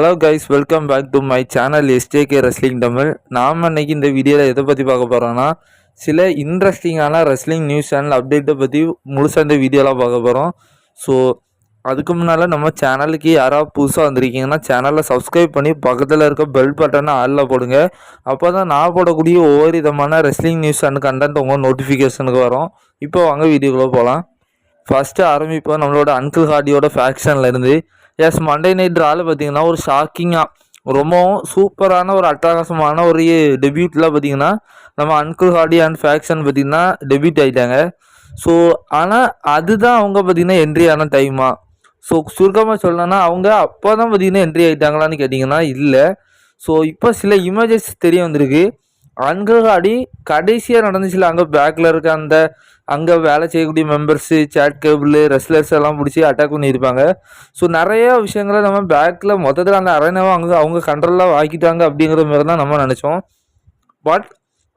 Hello guys welcome back to my channel STK wrestling Tamil நாம் அன்னைக்கு இந்த வீடியோவில் எதை பற்றி பார்க்க போகிறோன்னா சில இன்ட்ரெஸ்டிங்கான ரெஸ்லிங் நியூஸ் சேனல் அப்டேட்டை பற்றி முழுசாக இந்த வீடியோலாம் பார்க்க போகிறோம் ஸோ அதுக்கு முன்னால் நம்ம சேனலுக்கு யாராவது புதுசாக வந்திருக்கீங்கன்னா சேனலை சப்ஸ்கிரைப் பண்ணி பக்கத்தில் இருக்க பெல் பட்டனை ஆளில் போடுங்க. அப்போ தான் நான் போடக்கூடிய ஒவ்வொரு விதமான ரெஸ்லிங் நியூஸ் அண்ட் கண்டென்ட் உங்கள் நோட்டிஃபிகேஷனுக்கு வரும். இப்போ வாங்க வீடியோக்குள்ளே போகலாம் ஃபஸ்ட்டு ஆரம்பிப்போம் நம்மளோட அன்கிள் ஹார்டியோட ஃபேக்ஷனில் இருந்து. எஸ் மண்டே நைட் ட்ராவில் பார்த்தீங்கன்னா ஒரு ஷாக்கிங்காக ரொம்பவும் சூப்பரான ஒரு அட்டகாசமான ஒரு டெபியூட்டில் பார்த்தீங்கன்னா நம்ம அன்கிள் ஹார்டி அண்ட் ஃபேக்ஷன் பார்த்தீங்கன்னா டெபியூட் ஆகிட்டாங்க ஸோ ஆனால் அதுதான் அவங்க பார்த்தீங்கன்னா என்ட்ரி ஆன டைமா ஸோ சுருக்கமாக சொல்லணும்னா அவங்க அப்போ தான் பார்த்தீங்கன்னா என்ட்ரி ஆகிட்டாங்களான்னு கேட்டிங்கன்னா இல்லை. ஸோ இப்போ சில இமேஜஸ் தெரிய வந்திருக்கு. அன்கிள் ஹார்டி கடைசியாக நடந்துச்சுல அங்கே பேக்கில் இருக்க அந்த அங்கே வேலை செய்யக்கூடிய மெம்பர்ஸு சேட் கேபிள் ரெஸ்லர்ஸ் எல்லாம் பிடிச்சி அட்டாக் பண்ணியிருப்பாங்க. ஸோ நிறைய விஷயங்களை நம்ம பேக்கில் மொத்தத்தில் அந்த அரேனாவை அங்கே அவங்க கண்ட்ரோலாக ஆக்கிட்டாங்க அப்படிங்கிற மாதிரி தான் நம்ம நினச்சோம். பட்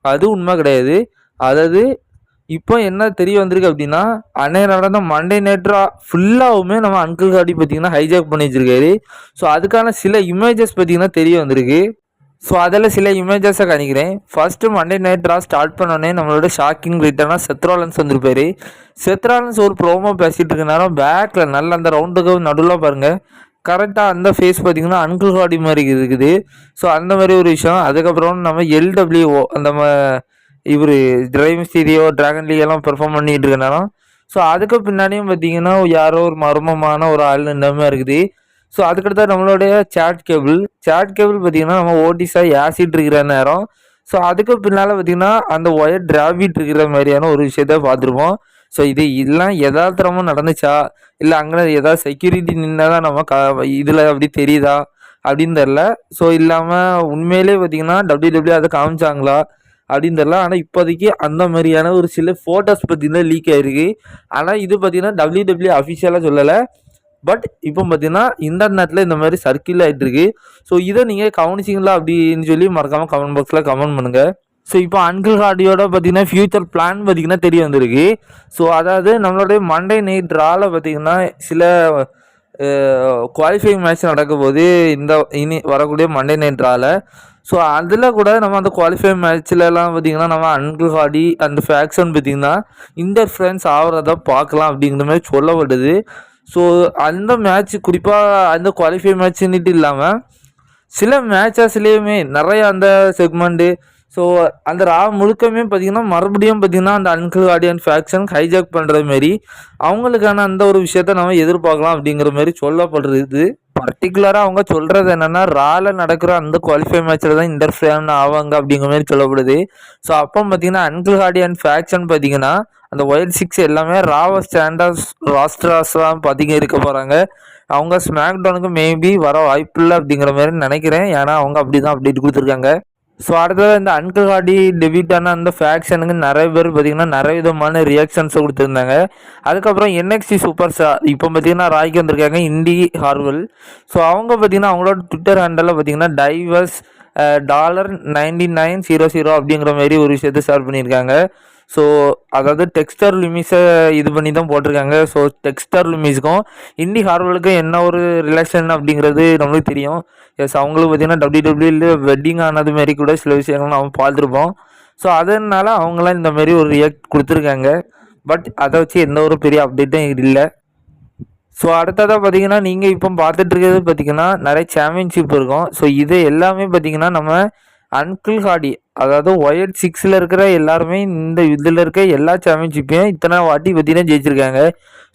அது உண்மை கிடையாது. அதாவது இப்போ என்ன தெரிய வந்திருக்கு அப்படின்னா அன்னைய நடந்த மண்டே நேற்றா ஃபுல்லாகவுமே நம்ம அன்கிள் காடி பார்த்தீங்கன்னா ஹைஜாக் பண்ணி வச்சிருக்காரு. ஸோ அதுக்கான சில இமேஜஸ் பார்த்தீங்கன்னா தெரிய வந்திருக்கு. ஸோ அதில் சில இமேஜஸை காணிக்கிறேன் first Monday night draw start பண்ணோடனே நம்மளோட ஷாக்கிங் ரிட்டர்னாக செத்ராலன்ஸ் வந்திருப்பாரு. செத்ராலன்ஸ் ஒரு ப்ரோமோ பேசிகிட்டு இருக்கனால பேக்கில் நல்ல அந்த ரவுண்டுக்கு நடுவில் பாருங்கள் கரெக்டாக அந்த ஃபேஸ் பார்த்தீங்கன்னா அன்கிள் ஹாடி மாதிரி இருக்குது. ஸோ அந்த மாதிரி ஒரு விஷயம். அதுக்கப்புறம் நம்ம எல்டபிள்யூஓ அந்த இவர் டிரைவிங் ஸ்டீரியோ ட்ராகன் லீக் எல்லாம் பெர்ஃபார்ம் பண்ணிகிட்டு இருக்கனாலும் ஸோ அதுக்கு பின்னாடியும் பார்த்தீங்கன்னா யாரோ ஒரு மர்மமான ஒரு ஆள் இந்த மாதிரி இருக்குது. ஸோ அதுக்கடுத்து நம்மளுடைய சாட் கேபிள் சாட் கேபிள் பார்த்தீங்கன்னா நம்ம ஓடிஸாக ஆசிட் இருக்கிற நேரம். ஸோ அதுக்கு பின்னால் பார்த்தீங்கன்னா அந்த ஒயர் டிராவிட் இருக்கிற மாதிரியான ஒரு விஷயத்த பார்த்துருப்போம். ஸோ இது இதெல்லாம் யதார்த்தமாக நடந்துச்சா? இல்லை அங்கே ஏதாவது செக்யூரிட்டி நின்னதான் நம்ம க இதில் அப்படி தெரியுதா? அப்படின்னு தெரில ஸோ இல்லாமல் உண்மையிலே பார்த்தீங்கன்னா டபிள்யூ டபிள்யூ அதை காமிச்சாங்களா? அப்படின்னு தெரில ஆனால் இப்போதைக்கு அந்த மாதிரியான ஒரு சில ஃபோட்டோஸ் பார்த்தீங்கன்னா லீக் ஆகிருக்கு ஆனால் இது பார்த்தீங்கன்னா டபிள்யூ டபிள்யூ அஃபிஷியலாக சொல்லலை. பட் இப்போ பார்த்தீங்கன்னா இன்டர்நெட்டில் இந்த மாதிரி சர்க்கிள் ஆகிட்டு இருக்கு. ஸோ இதை நீங்கள் கவனிச்சிங்களா அப்படின்னு சொல்லி மறக்காமல் கமெண்ட் பாக்ஸில் கமெண்ட் பண்ணுங்கள் ஸோ இப்போ அன்கிள் ஹார்டியோட பார்த்தீங்கன்னா ஃபியூச்சர் பிளான் பார்த்தீங்கன்னா தெரிய வந்திருக்கு. ஸோ அதாவது நம்மளுடைய மண்டே நைட் ட்ராவில் பார்த்தீங்கன்னா சில குவாலிஃபைங் மேட்ச் நடக்கும் போது இந்த இனி வரக்கூடிய மண்டே நைட் ட்ராவில் ஸோ அதில் கூட நம்ம அந்த குவாலிஃபை மேட்ச்லலாம் பார்த்திங்கன்னா நம்ம அன்கிள் ஹார்டி அந்த ஃபேக்ஷன் பார்த்திங்கன்னா இன்டர்ஃபரன்ஸ் ஆகிறத பார்க்கலாம் அப்படிங்கிற மாதிரி சொல்லப்படுது. ஸோ அந்த மேட்ச் குறிப்பாக அந்த குவாலிஃபை மேட்ச்சுன்னுட்டு இல்லாமல் சில மேட்சஸ்லேயுமே நிறைய அந்த செக்மெண்ட்டு ஸோ அந்த ரா முழுக்கமே பார்த்திங்கன்னா மறுபடியும் பார்த்திங்கன்னா அந்த அன்கிள் ஆடியன் ஃபேக்ஷன் ஹைஜாக் பண்ணுற மாரி அவங்களுக்கான அந்த ஒரு விஷயத்த நம்ம எதிர்பார்க்கலாம் அப்படிங்கிற மாதிரி சொல்லப்படுறது. பர்டிகுலராக அவங்க சொல்கிறது என்னென்னா ரால நடக்கிற அந்த குவாலிஃபை மேட்ச்சில் தான் இன்டர்ஃபியன் ஆவாங்க அப்படிங்கிற மாதிரி சொல்லப்படுது. ஸோ அப்போ பார்த்தீங்கன்னா அன்கிள் அண்ட் ஃபேக்ஷன் பார்த்தீங்கன்னா அந்த ஒயர் சிக்ஸ் எல்லாமே ராவ ஸ்டாண்டர்ஸ் ராஸ்ட்ராஸ்லாம் பார்த்தீங்க இருக்க போகிறாங்க அவங்க ஸ்மாக் டவுனுக்கு மேபி வர வாய்ப்பு இல்லை அப்படிங்கிற மாதிரி நினைக்கிறேன். ஏன்னா அவங்க அப்படி தான் அப்டேட் கொடுத்துருக்காங்க. ஸோ அடுத்தது இந்த அன்கிள் ஹார்டி டெபியூட்டான அந்த ஃபேக்ஷனுக்கு நிறைய பேர் பார்த்தீங்கன்னா நிறைய விதமான ரியாக்ஷன்ஸை கொடுத்துருந்தாங்க. அதுக்கப்புறம் என்எக்சி சூப்பர் ஸ்டார் இப்போ பார்த்தீங்கன்னா ராய்க்கு வந்திருக்காங்க இண்டி ஹார்வல் ஸோ அவங்க பார்த்தீங்கன்னா அவங்களோட ட்விட்டர் ஹேண்டலில் பார்த்தீங்கன்னா divorce dollar ninety nine zero zero அப்படிங்கிற மாதிரி ஒரு விஷயத்த ஷேர் பண்ணியிருக்காங்க. ஸோ அதாவது டெக்ஸ்டர் லிமிஸை இது பண்ணி தான் போட்டிருக்காங்க ஸோ டெக்ஸ்டர் லிமிஸ்க்கும் இண்டி ஹார்வலுக்கும் என்ன ஒரு ரிலேஷன் அப்படிங்கிறது நம்மளுக்கு தெரியும். எஸ் அவங்களுக்கு பார்த்தீங்கன்னா டபிள்யூ டபிள்யூல வெட்டிங் ஆனது மாரி கூட சில விஷயங்கள் நம்ம பார்த்துருப்போம். ஸோ அதனால அவங்களாம் இந்த மாதிரி ஒரு ரியாக்ட் கொடுத்துருக்காங்க. பட் அதை வச்சு எந்த ஒரு பெரிய அப்டேட்டும் இல்லை. ஸோ அடுத்ததாக பார்த்தீங்கன்னா நீங்கள் இப்போ பார்த்துட்டு இருக்கிறது பார்த்தீங்கன்னா நிறைய சாம்பியன்ஷிப் இருக்கும். ஸோ இது எல்லாமே பார்த்தீங்கன்னா நம்ம அன்கிள் ஹாடி அதாவது ஒயர் சிக்ஸில் இருக்கிற எல்லாருமே இந்த இதில் இருக்க எல்லா சாம்பியன்ஷிப்பையும் இத்தனை வாட்டி பார்த்தீங்கன்னா ஜெயிச்சிருக்காங்க.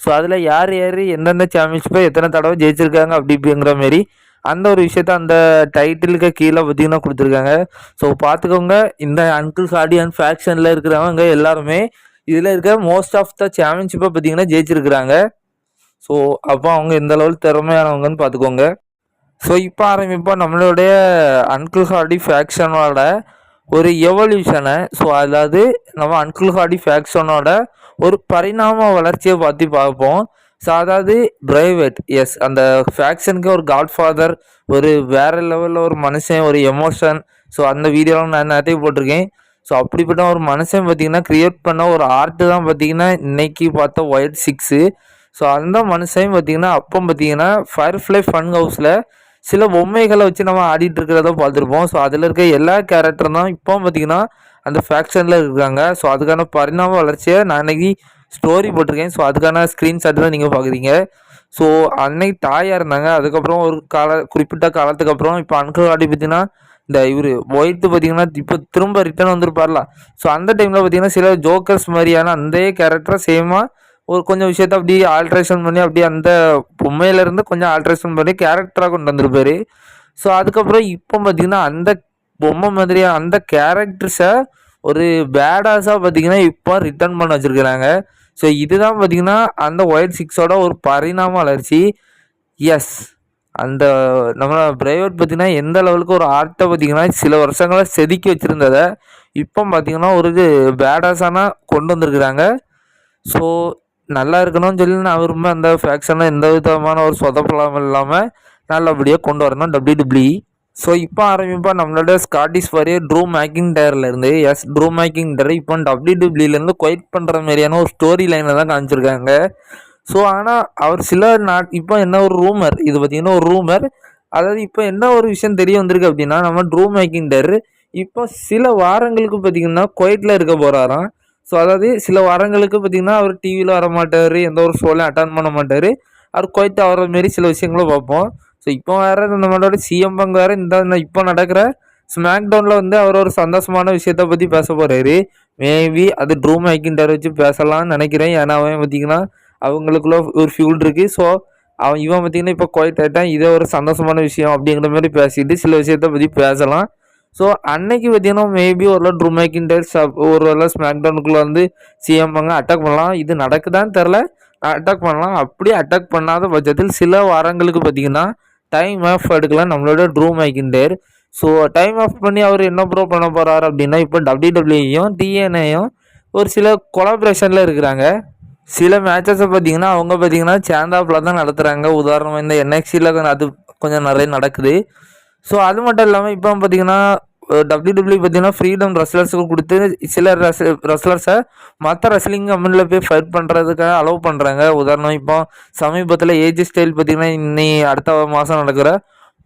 ஸோ அதில் யார் யார் எந்தெந்த சாம்பியன்ஷிப்பை எத்தனை தடவை ஜெயிச்சிருக்காங்க அப்படிங்கிற மாரி அந்த ஒரு விஷயத்த அந்த டைட்டிலுக்கு கீழே பார்த்தீங்கன்னா கொடுத்துருக்காங்க. ஸோ பார்த்துக்கோங்க இந்த அன்கிள் ஹாடி அண்ட் ஃபேக்ஷனில் இருக்கிறவங்க எல்லாருமே இதில் இருக்க மோஸ்ட் ஆஃப் த சாம்பியன்ஷிப்பை பார்த்தீங்கன்னா ஜெயிச்சிருக்கிறாங்க. ஸோ அப்போ அவங்க எந்த அளவுக்கு திறமையானவங்கன்னு பார்த்துக்கோங்க ஸோ இப்போ ஆரம்பிப்போம் நம்மளுடைய அன்கிள் ஹார்டி ஃபேக்ஷனோட ஒரு எவல்யூஷனை ஸோ அதாவது நம்ம அன்கிள் ஃபேக்ஷனோட ஒரு பரிணாம வளர்ச்சியை பற்றி பார்ப்போம். ஸோ அதாவது பிரைவேட் எஸ் அந்த ஃபேக்ஷனுக்கு ஒரு காட்ஃபாதர் ஒரு வேற லெவலில் ஒரு மனுஷன் ஒரு எமோஷன் ஸோ அந்த வீடியோலாம் நான் நிறைய போட்டிருக்கேன்? ஸோ அப்படிப்பட்ட ஒரு மனுஷன் பார்த்தீங்கன்னா க்ரியேட் பண்ண ஒரு ஆர்ட்டு தான் பார்த்தீங்கன்னா இன்றைக்கி பார்த்த ஒயிட் சிக்ஸு ஸோ அந்த மனுஷன் பார்த்தீங்கன்னா அப்போ பார்த்தீங்கன்னா ஃபயர்ஃப்ளை ஃபன் ஹவுஸில் சில பொம்மைகளை வச்சு நம்ம ஆடிட்டு இருக்கிறத பார்த்துருப்போம். ஸோ அதில் இருக்க எல்லா கேரக்டரும் தான் இப்போ பார்த்தீங்கன்னா அந்த ஃபேக்ஷனில் இருக்காங்க. ஸோ அதுக்கான பரிணாம வளர்ச்சியை நான் அன்னைக்கு ஸ்டோரி போட்டிருக்கேன். ஸோ அதுக்கான ஸ்க்ரீன்ஷாட் தான் நீங்கள் பார்க்குறீங்க ஸோ அன்னைக்கு தாயாக இருந்தாங்க. அதுக்கப்புறம் ஒரு கால குறிப்பிட்ட காலத்துக்கு அப்புறம் இப்போ அன்கல் ஆடி பார்த்தீங்கன்னா இந்த இவர் ஒயிட்டு பார்த்தீங்கன்னா இப்போ திரும்ப ரிட்டர்ன் வந்துருப்பார்ல. ஸோ அந்த டைமில் பார்த்தீங்கன்னா சில ஜோக்கர்ஸ் மாதிரியான அந்த கேரக்டரை சேமாக ஒரு கொஞ்சம் விஷயத்த அப்படியே ஆல்ட்ரேஷன் பண்ணி அப்படியே அந்த பொம்மையிலேருந்து கொஞ்சம் ஆல்ட்ரேஷன் பண்ணி கேரக்டராக கொண்டு வந்திருப்பாரு. ஸோ அதுக்கப்புறம் இப்போ பார்த்தீங்கன்னா அந்த பொம்மை மாதிரியாக அந்த கேரக்டர்ஸை ஒரு பேடாஸாக பார்த்தீங்கன்னா இப்போ ரிட்டர்ன் பண்ண வச்சுருக்கிறாங்க. ஸோ இதுதான் பார்த்தீங்கன்னா அந்த ஒயிட் சிக்ஸோட ஒரு பரிணாம வளர்ச்சி. எஸ் அந்த நம்ம பிரைவேட் பார்த்தீங்கன்னா எந்த லெவலுக்கு ஒரு ஆர்ட்டை பார்த்தீங்கன்னா சில வருஷங்களாக செதுக்கி வச்சுருந்ததை இப்போ பார்த்தீங்கன்னா ஒரு இது பேடாஸான கொண்டு வந்திருக்கிறாங்க. ஸோ நல்லா இருக்கணும்னு சொல்லி நான் விரும்ப அந்த ஃபேக்ஷனை எந்த விதமான ஒரு சொதப்பலாம் இல்லாமல் நல்லபடியாக கொண்டு வரணும். டபிள்யூ ஸோ இப்போ ஆரம்பிப்பா நம்மளோட ஸ்காட்டிஷ் வாரியர் ட்ரூ மேக்கிங் டயர்லேருந்து எஸ் ட்ரூ மேக்கிங் டயர் இப்போ டபிள்யூ டபிள்யூலேருந்து கொயிட் பண்ணுற மாதிரியான ஒரு ஸ்டோரி லைனில் தான் காமிச்சிருக்காங்க. ஸோ ஆனால் அவர் சில நாட் இப்போ என்ன ஒரு ரூமர் இது பார்த்தீங்கன்னா ஒரு ரூமர் அதாவது இப்போ என்ன ஒரு விஷயம் தெரிய வந்திருக்கு அப்படின்னா நம்ம ட்ரூ மேக்கிங் டயர் இப்போ சில வாரங்களுக்கு பார்த்தீங்கன்னா குவைட்டில் இருக்க போகிறாராம் ஸோ அதாவது சில வாரங்களுக்கு பார்த்திங்கன்னா அவர் டிவியில் வர மாட்டார் எந்த ஒரு ஷோலையும் அட்டன் பண்ண மாட்டார் அவர் கொய்த்து வர மாரி சில விஷயங்களும் பார்ப்போம். ஸோ இப்போ வேறு இந்த நம்மளோட சிஎம் பங்கு வேறு இந்த இப்போ நடக்கிற ஸ்மாக் டவுனில் வந்து அவர் ஒரு சந்தோஷமான விஷயத்த பற்றி பேச போகிறாரு மேபி அது ட்ரூ மேக்கிண்டர் வச்சு பேசலாம்னு நினைக்கிறேன். ஏன்னா அவன் பார்த்தீங்கன்னா அவங்களுக்குள்ள ஒரு ஃபியூல் இருக்குது ஸோ அவன் இவன் பார்த்தீங்கன்னா இப்போ குவைட் ஆகிட்டான் இதே ஒரு சந்தோஷமான விஷயம் அப்படிங்கிற மாதிரி பேசிட்டு சில விஷயத்த பற்றி பேசலாம். ஸோ அன்னைக்கு பார்த்தீங்கன்னா மேபி ஒரு ட்ரூ சப் ஒரு வேளை ஸ்மாக் டவுனுக்குள்ளே வந்து சிஎம் பங்க அட்டாக் பண்ணலாம். இது நடக்குதான்னு தெரில அட்டாக் பண்ணலாம். அப்படியே அட்டாக் பண்ணாத பட்சத்தில் சில வாரங்களுக்கு பார்த்தீங்கன்னா டைம் ஆஃப் எடுக்கலாம் நம்மளோட Drew McIntyre so time off பண்ணி அவர் என்ன ப்ரோ பண்ண போகிறாரு அப்படின்னா இப்போ டபிள்யூ டபிள்யூயும் டிஎன்ஏயும் ஒரு சில கொலாபரேஷனில் இருக்கிறாங்க. சில மேட்சஸை பார்த்தீங்கன்னா அவங்க பார்த்தீங்கன்னா சேந்தாப்பில் தான் நடத்துகிறாங்க உதாரணமாக இந்த என்எக்சியில் அது கொஞ்சம் நிறைய நடக்குது. ஸோ அது மட்டும் இல்லாமல் இப்போ பார்த்தீங்கன்னா டபிள்யூ டபிள்யூ பார்த்தீங்கன்னா ஃப்ரீடம் ரெஸ்லர்ஸுக்கு கொடுத்து சில ரெஸ் ரெஸ்லர்ஸை மற்ற ரெஸ்லிங் கம்பெனியில் போய் ஃபைட் பண்ணுறதுக்காக அலோவ் பண்ணுறாங்க உதாரணம் இப்போ சமீபத்தில் ஏஜி ஸ்டைல் பார்த்தீங்கன்னா இன்னி அடுத்த மாதம் நடக்கிற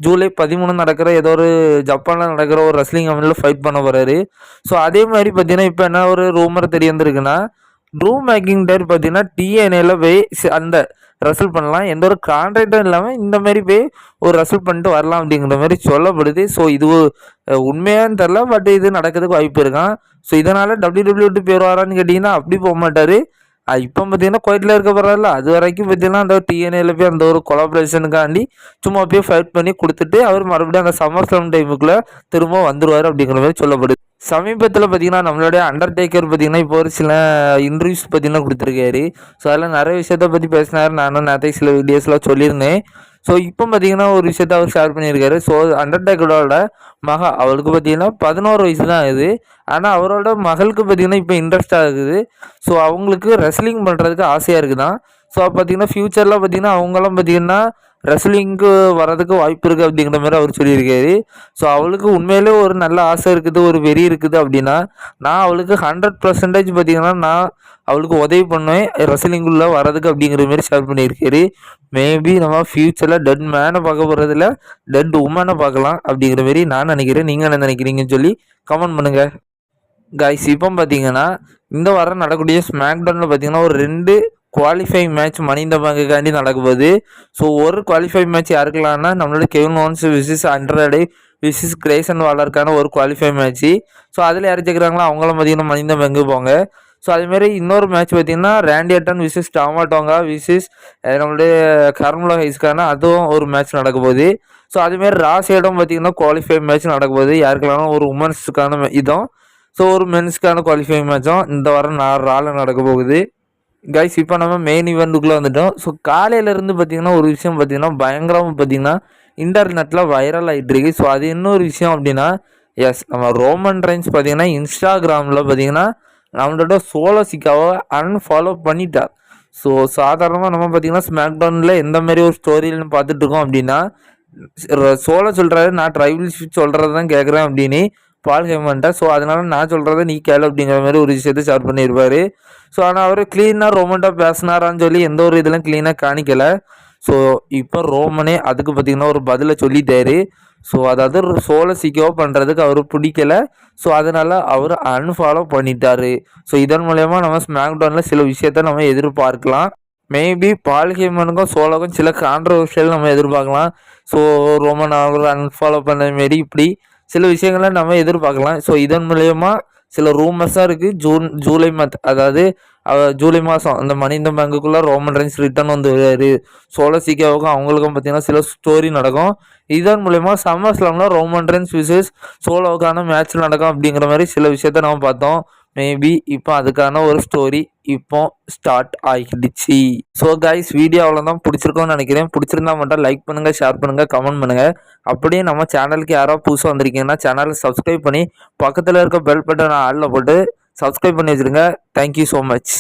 ஜூலை பதிமூணு நடக்கிற ஏதோ ஒரு ஜப்பானில் நடக்கிற ஒரு ரெஸ்லிங் கம்பெனியில் ஃபைட் பண்ண போகிறாரு ஸோ அதே மாதிரி பார்த்தீங்கன்னா இப்போ என்ன ஒரு ரூமர் தெரிய வந்திருக்குன்னா ட்ரூ மேக்கிங் டேர் பார்த்தீங்கன்னா டிஎன்ஏல போய் அந்த ரசல் பண்ணலாம். எந்த ஒரு கான்ட்ராக்டும் இல்லாமல் இந்த மாதிரி போய் ஒரு ரசூல் பண்ணிட்டு வரலாம் அப்படிங்கிற மாதிரி சொல்லப்படுது. ஸோ இது உண்மையான்னு தெரில பட் இது நடக்கிறதுக்கு வாய்ப்பு இருக்கான். ஸோ இதனால் டபிள்யூ டபிள்யூ விட்டு பேர் வரான்னு கேட்டிங்கன்னா அப்படி போக மாட்டார். இப்போ பார்த்தீங்கன்னா குவைட்டில் இருக்க பரவாயில்ல. அது வரைக்கும் பார்த்தீங்கன்னா அந்த டிஎன்ஏல போய் அந்த ஒரு கொலாபரேஷனுக்காண்டி சும்மா போய் ஃபைட் பண்ணி கொடுத்துட்டு அவர் மறுபடியும் அந்த சம்மர் ஸ்லம் டைமுக்குள்ளே திரும்ப வந்துடுவார் அப்படிங்கிற மாதிரி சொல்லப்படுது. சமீபத்தில் பார்த்தீங்கன்னா நம்மளுடைய அண்டர்டேக்கர் பார்த்தீங்கன்னா இப்போ ஒரு சில இன்டர்வியூஸ் பார்த்தீங்கன்னா கொடுத்துருக்காரு. ஸோ அதில் நிறைய விஷயத்த பற்றி பேசினார். நானும் நிறைய சில வீடியோஸ்லாம் சொல்லியிருந்தேன். ஸோ இப்போ பார்த்தீங்கன்னா ஒரு விஷயத்த அவர் ஷேர் பண்ணியிருக்காரு. ஸோ அண்டர்டேக்கரோட மகள் அவளுக்கு பார்த்தீங்கன்னா பதினோரு வயசு தான் ஆகுது ஆனால் அவரோட மகளுக்கு பார்த்தீங்கன்னா இப்போ இன்ட்ரெஸ்ட் ஆகுது. ஸோ அவங்களுக்கு ரெஸ்லிங் பண்ணுறதுக்கு ஆசையாக இருக்குதான். ஸோ பார்த்தீங்கன்னா ஃப்யூச்சரில் பார்த்தீங்கன்னா அவங்களாம் பார்த்தீங்கன்னா ரெஸ்லிங்க்கு வர்றதுக்கு வாய்ப்பு இருக்குது அப்படிங்கிற மாதிரி அவர் சொல்லியிருக்காரு. ஸோ அவளுக்கு உண்மையிலே ஒரு நல்ல ஆசை இருக்குது ஒரு வெறி இருக்குது அப்படின்னா நான் அவளுக்கு ஹண்ட்ரட் பர்சன்டேஜ் பார்த்தீங்கன்னா நான் அவளுக்கு உதவி பண்ணுவேன் ரெஸ்லிங்குள்ளே வரதுக்கு அப்படிங்கிற மாதிரி ஷேர் பண்ணியிருக்காரு. மேபி நம்ம ஃப்யூச்சரில் டெட் மேனை பார்க்க போகிறதில்ல டெட் உமனை பார்க்கலாம் அப்படிங்கிற மாரி நான் நினைக்கிறேன். நீங்கள் என்ன நினைக்கிறீங்கன்னு சொல்லி கமெண்ட் பண்ணுங்கள் கைஸ் இப்போ பார்த்தீங்கன்னா இந்த வாரம் நடக்கக்கூடிய ஸ்மாக் டவுனில் பார்த்தீங்கன்னா ஒரு ரெண்டு குவாலிஃபை மேட்ச் மனித பங்குக்காண்டி நடக்க போகுது ஸோ ஒரு குவாலிஃபை மேட்ச் யாருக்கலாம்னா நம்மளோட Kevin Owens versus Andrade versus Grayson வாலருக்கான ஒரு குவாலிஃபை மேட்ச்சு ஸோ அதில் யார் ஜெயிக்கிறாங்களோ அவங்களும் பார்த்தீங்கன்னா மனித பங்கு போங்க. ஸோ அதுமாரி இன்னொரு மேட்ச் பார்த்தீங்கன்னா ரேண்டி அட்டன் விசிஸ் டாமாட்டோங்கா விசிஸ் நம்மளுடைய கர்மலோ ஹைஸ்க்கான அதுவும் ஒரு மேட்ச் நடக்க போகுது ஸோ அதுமாரி ராசேடம் பார்த்தீங்கன்னா குவாலிஃபை மேட்ச் நடக்க போகுது யாருக்கெல்லாம் ஒரு உமன்ஸுக்கான இதுவும். ஸோ ஒரு மென்ஸ்க்கான குவாலிஃபை மேட்சும் இந்த வாரம் நாலு ராலில் நடக்க போகுது. கைஸ் இப்போ நம்ம மெயின் இவெண்ட்டுக்குள்ளே வந்துட்டோம். ஸோ காலையிலேருந்து பார்த்தீங்கன்னா ஒரு விஷயம் பார்த்தீங்கன்னா பயங்கரமாக பார்த்தீங்கன்னா இன்டர்நெட்டில் வைரல் ஆகிட்டு இருக்கு. ஸோ அது இன்னொரு விஷயம் அப்படின்னா எஸ் நம்ம ரோமன் ரைன்ஸ் பார்த்தீங்கன்னா இன்ஸ்டாகிராமில் பார்த்தீங்கன்னா நம்மளோட சோலோ சிக்காவை அன்ஃபாலோ பண்ணிட்டார் ஸோ சாதாரணமாக நம்ம பார்த்தீங்கன்னா ஸ்மாக்டவுனில் எந்த மாதிரி ஒரு ஸ்டோரியில்னு பார்த்துட்ருக்கோம் அப்படின்னா சோலோ சொல்கிறாரு நான் ட்ரைபிள் சொல்கிறது தான் கேட்குறேன் அப்படின்னு பால் ஸோ அதனால நான் சொல்கிறத நீ கேளு அப்படிங்கிற மாதிரி ஒரு விஷயத்தை ஷேர் பண்ணியிருப்பார் ஸோ ஆனால் அவர் க்ளீனாக ரொமண்டாக பேசினாரான்னு சொல்லி எந்த ஒரு இதெல்லாம் க்ளீனாக காணிக்கலை. ஸோ இப்போ ரோமனே அதுக்கு பார்த்திங்கன்னா ஒரு பதிலை சொல்லிட்டாரு. ஸோ அதாவது சோழ சிக்கோ பண்ணுறதுக்கு அவர் பிடிக்கல. ஸோ அதனால் அவர் அன்ஃபாலோ பண்ணிட்டாரு. ஸோ இதன் மூலயமா நம்ம ஸ்மாக்டவுனில் சில விஷயத்த நம்ம எதிர்பார்க்கலாம். மேபி பால்ஹேமனுக்கும் சோழக்கும் சில கான்ட்ரவர்ஷியல் நம்ம எதிர்பார்க்கலாம். ஸோ ரோமன் அவர் அன்ஃபாலோ பண்ண மாரி இப்படி சில விஷயங்களை நம்ம எதிர்பார்க்கலாம். ஸோ இதன் மூலயமா சில ரூமர்ஸாக இருக்குது ஜூன் ஜூலை மந்த் அதாவது ஜூலை மாதம் அந்த மனித பேங்குக்குள்ளே ரோமன் ரைன்ஸ் ரிட்டர்ன் வந்து வருவார் சோழ சிக்காவுக்கும் அவங்களுக்கும் பார்த்தீங்கன்னா சில ஸ்டோரி நடக்கும். இதன் மூலயமா சம்மர் ஸ்லாமில் ரோமன் ரைன்ஸ் விசஸ் சோலோவுக்கான மேட்ச் நடக்கும் அப்படிங்கிற மாதிரி சில விஷயத்த நம்ம பார்த்தோம். மேபி இப்போ அதுக்கான ஒரு ஸ்டோரி இப்போ ஸ்டார்ட் ஆகிடுச்சு. ஸோ கைஸ் வீடியோ அவ்வளோதான் பிடிச்சிருக்கோம்னு நினைக்கிறேன். பிடிச்சிருந்தா மட்டும் லைக் பண்ணுங்கள் ஷேர் பண்ணுங்கள் கமெண்ட் பண்ணுங்கள் அப்படியே நம்ம சேனலுக்கு யாராவது புதுசாக வந்திருக்கீங்கன்னா சேனலை சப்ஸ்கிரைப் பண்ணி பக்கத்தில் இருக்க பெல் பட்டன் ஆளில் போட்டு சப்ஸ்கிரைப் பண்ணி வச்சுருங்க. Thank you so much